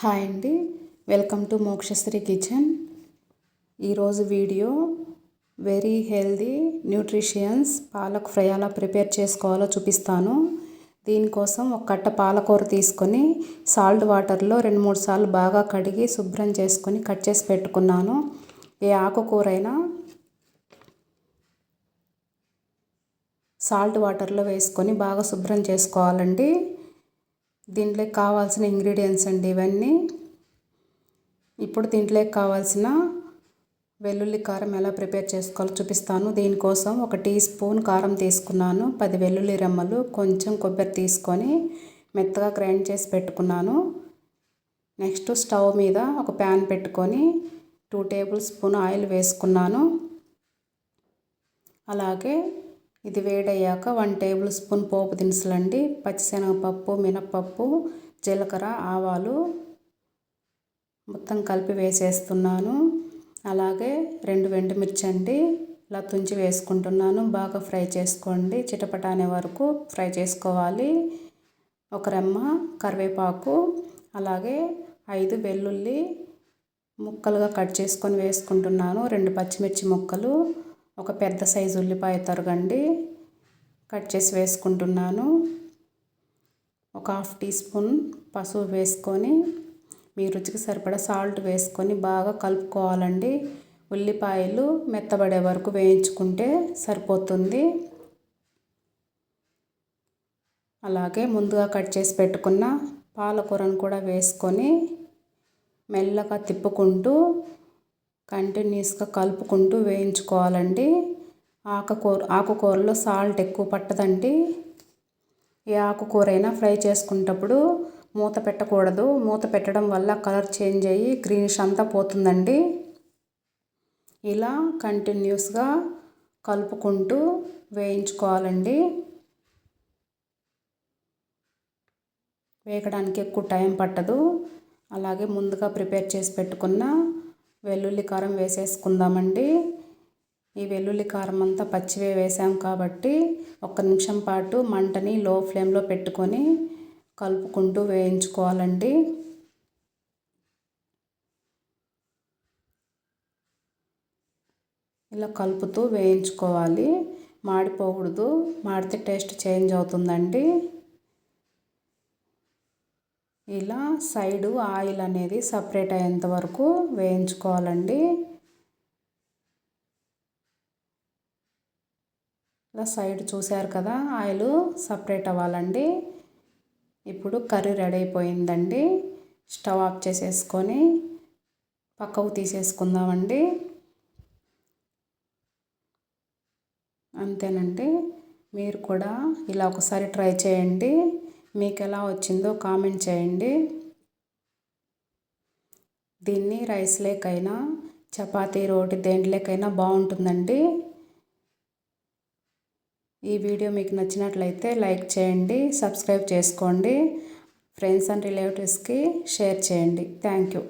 Hi అండి. Welcome to Mokshasri kitchen. ఈరోజు video very healthy nutritions palak fry అలా prepare చేసుకోవాలో చూపిస్తాను. దీనికోసం ఒక కట్ట పాలకూర తీసుకొని సాల్ట్ వాటర్లో రెండు మూడు సార్లు బాగా కడిగి శుభ్రం చేసుకొని కట్ చేసి పెట్టుకున్నాను. ఏ ఆకుకూర అయినా సాల్ట్ వాటర్లో వేసుకొని బాగా శుభ్రం చేసుకోవాలండి. దీంట్లోకి కావాల్సిన ఇంగ్రీడియంట్స్ అండి ఇవన్నీ. ఇప్పుడు దీంట్లోకి కావాల్సిన వెల్లుల్లి కారం ఎలా ప్రిపేర్ చేసుకోవాలో చూపిస్తాను. దీనికోసం ఒక టీ స్పూన్ కారం తీసుకున్నాను. పది వెల్లుల్లి రెమ్మలు కొంచెం కొబ్బరి తీసుకొని మెత్తగా గ్రైండ్ చేసి పెట్టుకున్నాను. నెక్స్ట్ స్టవ్ మీద ఒక ప్యాన్ పెట్టుకొని టూ టేబుల్ స్పూన్ ఆయిల్ వేసుకున్నాను. అలాగే ఇది వేడయ్యాక వన్ టేబుల్ స్పూన్ పోపు దినుసులండి పచ్చిశనగపప్పు మినప్పప్పు జీలకర్ర ఆవాలు మొత్తం కలిపి వేసేస్తున్నాను. అలాగే రెండు వెండిమిర్చి అండి ఇలా తుంచి వేసుకుంటున్నాను. బాగా ఫ్రై చేసుకోండి. చిటపట అనే వరకు ఫ్రై చేసుకోవాలి. ఒక రెమ్మ కరివేపాకు అలాగే ఐదు వెల్లుల్లి ముక్కలుగా కట్ చేసుకొని వేసుకుంటున్నాను. రెండు పచ్చిమిర్చి ముక్కలు ఒక పెద్ద సైజు ఉల్లిపాయ తరగండి. కట్ చేసి వేసుకుంటున్నాను. ఒక హాఫ్ టీ స్పూన్ పసుపు వేసుకొని మీ రుచికి సరిపడా సాల్ట్ వేసుకొని బాగా కలుపుకోవాలండి. ఉల్లిపాయలు మెత్తబడే వరకు వేయించుకుంటే సరిపోతుంది. అలాగే ముందుగా కట్ చేసి పెట్టుకున్న పాలకూరను కూడా వేసుకొని మెల్లగా తిప్పుకుంటూ కంటిన్యూస్గా కలుపుకుంటూ వేయించుకోవాలండి. ఆకుకూర ఆకుకూరలో సాల్ట్ ఎక్కువ పట్టదండి. ఏ ఆకుకూర అయినా ఫ్రై చేసుకునేటప్పుడు మూత పెట్టకూడదు. మూత పెట్టడం వల్ల కలర్ చేంజ్ అయ్యి గ్రీనిష్ అంతా పోతుందండి. ఇలా కంటిన్యూస్గా కలుపుకుంటూ వేయించుకోవాలండి. వేయడానికి ఎక్కువ టైం పట్టదు. అలాగే ముందుగా ప్రిపేర్ చేసి పెట్టుకున్న వెల్లుల్లి కారం వేసేసుకుందామండి. ఈ వెల్లుల్లి కారం అంతా పచ్చివే వేసాం కాబట్టి ఒక్క నిమిషం పాటు మంటని లో ఫ్లేమ్లో పెట్టుకొని కలుపుకుంటూ వేయించుకోవాలండి. ఇలా కలుపుతూ వేయించుకోవాలి. మాడిపోకూడదు. మాడితే టేస్ట్ చేంజ్ అవుతుందండి. ఇలా సైడు ఆయిల్ అనేది సపరేట్ అయ్యేంత వరకు వేయించుకోవాలండి. ఇలా సైడ్ చూశారు కదా ఆయిల్ సపరేట్ అవ్వాలండి. ఇప్పుడు కర్రీ రెడీ అయిపోయిందండి. స్టవ్ ఆఫ్ చేసేసుకొని పక్కకు తీసేసుకుందామండి. అంతేనండి. మీరు కూడా ఇలా ఒకసారి ట్రై చేయండి. మీకు ఎలా వచ్చిందో కామెంట్ చేయండి. దీన్ని రైస్ లేకైనా చపాతీ రోటి దేంట్లోకైనా బాగుంటుందండి. ఈ వీడియో మీకు నచ్చినట్లయితే లైక్ చేయండి సబ్స్క్రైబ్ చేసుకోండి. ఫ్రెండ్స్ అండ్ రిలేటివ్స్కి షేర్ చేయండి. Thank you.